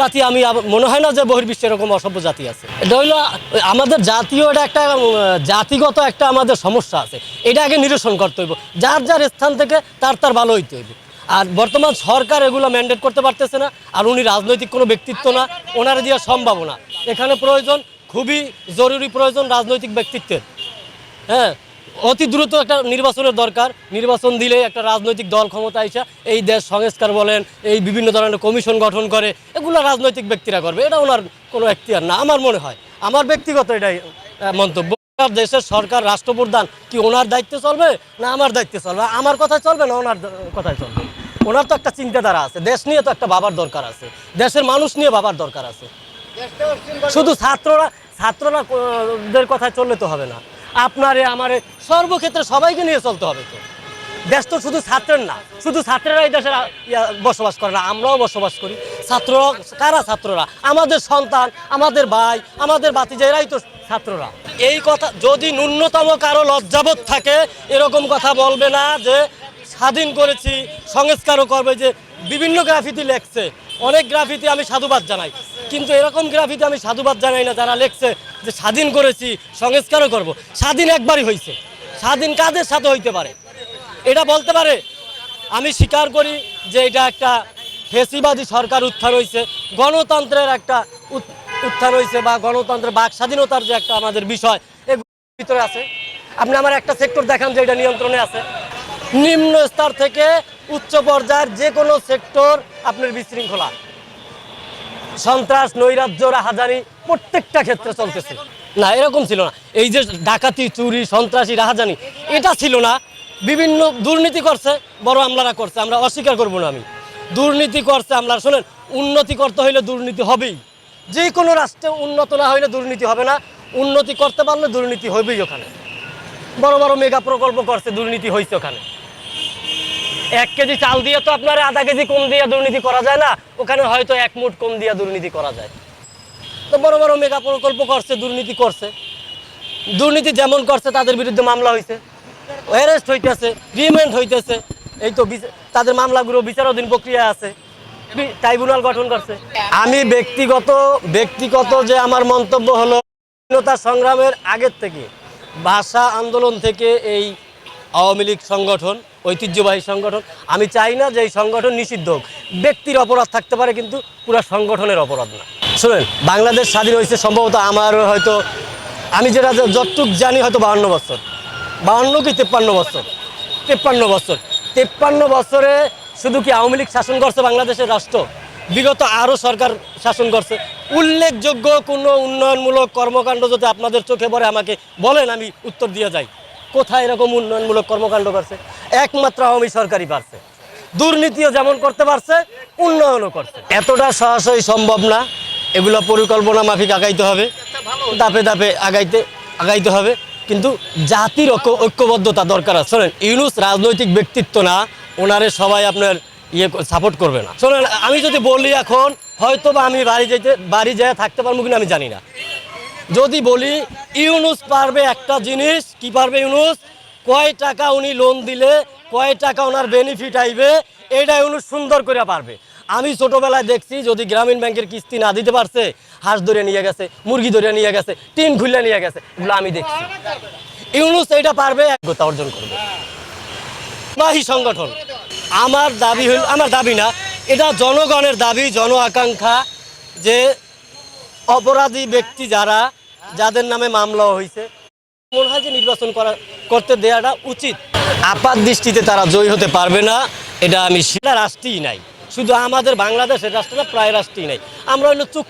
জাতি, আমি মনে হয় না যে বহির্বিশ্বে এরকম অসভ্য জাতি আছে। এটা হইল, আমাদের জাতীয় এটা একটা জাতিগত একটা আমাদের সমস্যা আছে। এটা আগে নিরসন করতে হইব। যার যার স্থান থেকে তার তার ভালো হইতে হইব। আর বর্তমান সরকার এগুলো ম্যান্ডেট করতে পারতেছে না, আর উনি রাজনৈতিক কোনো ব্যক্তিত্ব না, ওনার দেওয়া সম্ভব না। এখানে প্রয়োজন, খুবই জরুরি প্রয়োজন রাজনৈতিক ব্যক্তিত্বের। হ্যাঁ? অতি দ্রুত একটা নির্বাচনের দরকার। নির্বাচন দিলে একটা রাজনৈতিক দল ক্ষমতা আইসা এই দেশ সংস্কার বলেন, এই বিভিন্ন ধরনের কমিশন গঠন করে, এগুলো রাজনৈতিক ব্যক্তিরা করবে। এটা ওনার কোনো এখতিয়ার না, আমার মনে হয়। আমার ব্যক্তিগত এটাই মন্তব্য। দেশের সরকার, রাষ্ট্রপ্রধান কি ওনার দায়িত্বে চলবে না আমার দায়িত্বে চলবে? আমার কথায় চলবে না ওনার কথায় চলবে? ওনার তো একটা চিন্তাধারা আছে। দেশ নিয়ে তো একটা বাবার দরকার আছে। দেশের মানুষ নিয়ে বাবার দরকার আছে। শুধু ছাত্ররা ছাত্ররা কথায় চললে তো হবে না। আপনারে, আমারে সর্বক্ষেত্রে সবাইকে নিয়ে চলতে হবে তো। দেশ তো শুধু ছাত্রের না, শুধু ছাত্রেরা এই দেশে বসবাস করে না, আমরাও বসবাস করি। ছাত্র, কারা ছাত্ররা? আমাদের সন্তান, আমাদের ভাই, আমাদের বাতিজাইরাই তো ছাত্ররা। এই কথা, যদি ন্যূনতম কারও লজ্জাবোধ থাকে, এরকম কথা বলবে না যে স্বাধীন করেছি, সংস্কারও করবে, যে বিভিন্ন গ্রাফিতি লেখছে। অনেক গ্রাফিতি আমি সাধুবাদ জানাই। কিন্তু এরকম গ্রাফিতি আমি সাধুবাদ জানাই না, যারা লেখছে যে স্বাধীন করেছি, সংস্কারও করব। স্বাধীন একবারই হয়েছে স্বাধীন কাদের সাথে হইতে পারে? এটা বলতে পারে, আমি স্বীকার করি যে এটা একটা ফেসিবাদী সরকার উত্থান হয়েছে গণতন্ত্রের একটা উত্থান হয়েছে বা গণতন্ত্রের বাক স্বাধীনতার যে একটা আমাদের বিষয় এগুলোর ভিতরে আছে। আপনি আমার একটা সেক্টর দেখান যে এটা নিয়ন্ত্রণে আছে। নিম্ন স্তর থেকে উচ্চ পর্যায়ের যে কোনো সেক্টর আপনার বিশৃঙ্খলা। সন্ত্রাস, নৈরাজ্য, রাহাজানি প্রত্যেকটা ক্ষেত্রে চলতেছে। না, এরকম ছিল না। এই যে ডাকাতি, চুরি, সন্ত্রাসী, রাহাজানি, এটা ছিল না। বিভিন্ন দুর্নীতি করছে, বড় আমলারা করছে। আমরা অস্বীকার করব না আমি। দুর্নীতি করছে আমলারা। শোনেন, উন্নতি করতে হইলে দুর্নীতি হবেই। যে কোনো রাষ্ট্রে উন্নত না হইলে দুর্নীতি হবে না। উন্নতি করতে পারলে দুর্নীতি হবেই ওখানে। বড় বড় মেগা প্রকল্প করছে, দুর্নীতি হয়েছে ওখানে। এক কেজি চাল দিয়ে তো আপনার আধা কেজি কম দিয়ে দুর্নীতি করা যায় না, ওখানে হয়তো এক মুঠ কম দিয়ে দুর্নীতি করা যায়। তো বড় বড় মেগা প্রকল্প করছে, দুর্নীতি করছে। দুর্নীতি যেমন করছে, তাদের বিরুদ্ধে মামলা হয়েছে অ্যারেস্ট হইতেছে, রিমেন্ড হইতেছে। এই তো তাদের মামলাগুলো বিচারাধীন প্রক্রিয়া আছে। ট্রাইব্যুনাল গঠন করছে। আমি ব্যক্তিগত ব্যক্তিগত যে আমার মন্তব্য হলো, স্বাধীনতা সংগ্রামের আগের থেকে ভাষা আন্দোলন থেকে এই আওয়ামী লীগ সংগঠন ঐতিহ্যবাহী সংগঠন। আমি চাই না যে এই সংগঠন নিষিদ্ধ হোক। ব্যক্তির অপরাধ থাকতে পারে, কিন্তু পুরো সংগঠনের অপরাধ না। শুনেন, বাংলাদেশ স্বাধীন হয়েছে সম্ভবত আমার হয়তো, আমি যেটা যতটুক জানি হয়তো বাহান্ন বছর। বাহান্ন কি তেপ্পান্ন বছর? তেপ্পান্ন বছর। তেপ্পান্ন বছরে শুধু কি আওয়ামী লীগ শাসন করছে বাংলাদেশের রাষ্ট্র? বিগত আরও সরকার শাসন করছে। উল্লেখযোগ্য কোনো উন্নয়নমূলক কর্মকাণ্ড যদি আপনাদের চোখে পড়ে, আমাকে বলেন, আমি উত্তর দিয়ে যাই। কোথায় এরকম উন্নয়নমূলক কর্মকাণ্ড করছে? একমাত্র আওয়ামী সরকারই পারছে। দুর্নীতিও যেমন করতে পারছে, উন্নয়নও করছে। এতটা সরাসরি সম্ভব না। এগুলো পরিকল্পনা মাফিক আগাইতে হবে। দাপে দাপে আগাইতে আগাইতে হবে। কিন্তু জাতির ঐক্য- ঐক্যবদ্ধতা দরকার আছে। শোনেন, ইউনুস রাজনৈতিক ব্যক্তিত্ব না, ওনারে সবাই আপনার ইয়ে সাপোর্ট করবে না। শোনেন, আমি যদি বলি এখন হয়তো বা আমি বাড়ি যাইতে বাড়ি যেয়ে থাকতে পারব কিনা আমি জানি না। যদি বলি ইউনুস পারবে একটা জিনিস, কি পারবে ইউনুস? কয় টাকা উনি লোন দিলে, কয় টাকা ওনার বেনিফিট আইবে, এটা ইউনুস সুন্দর করে পারবে। আমি ছোটোবেলায় দেখছি যদি গ্রামীণ ব্যাংকের কিস্তি না দিতে পারছে, হাঁস ধরে নিয়ে গেছে, মুরগি ধরে নিয়ে গেছে, টিন খুলে নিয়ে গেছে, এগুলো আমি দেখছি। ইউনুস এইটা পারবে একগতা অর্জন করবে। বাহী সংগঠন। আমার দাবি হইল আমার দাবি না, এটা জনগণের দাবি, জন আকাঙ্ক্ষা যে অপরাধী ব্যক্তি যারা যাদের নামে মামলা হয়েছে মনে হয় যে নির্বাচন করা, করতে দেওয়াটা উচিত। আপাত দৃষ্টিতে তারা জয়ী হতে পারবে না, এটা আমি সেটা রাষ্ট্রেই নাই। শুধু আমাদের বাংলাদেশের রাষ্ট্রটা প্রায় রাষ্ট্রেই নাই। আমরা হলো চুক